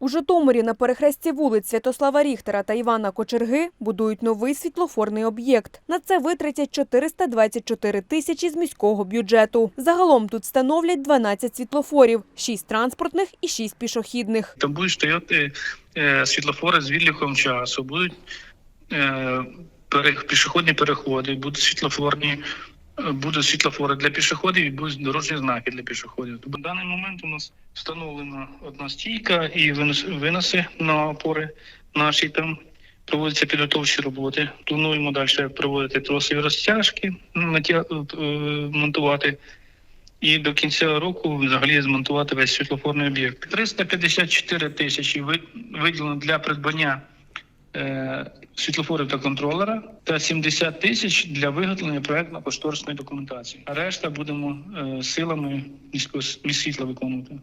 У Житомирі на перехресті вулиць Святослава Ріхтера та Івана Кочерги будують новий світлофорний об'єкт. На це витратять 424 тисячі з міського бюджету. Загалом тут встановлять 12 світлофорів, 6 транспортних і 6 пішохідних. Там будуть стояти е, світлофори з відліком часу, будуть е, пішохідні переходи, будуть світлофорні, будуть світлофори для пішоходів і будуть дорожні знаки для пішоходів. Тобто в даний момент у нас встановлена одна стійка і винос, виноси на опори наші там. Проводяться підготовчі роботи. Плануємо далі проводити тросові розтяжки, натя- е, монтувати. І до кінця року взагалі змонтувати весь світлофорний об'єкт. 354 тисячі виділено для придбання світлофорів та контролера, та 70 тисяч для виготовлення проектно-кошторисної документації. А решта будемо е, силами міського світла виконувати.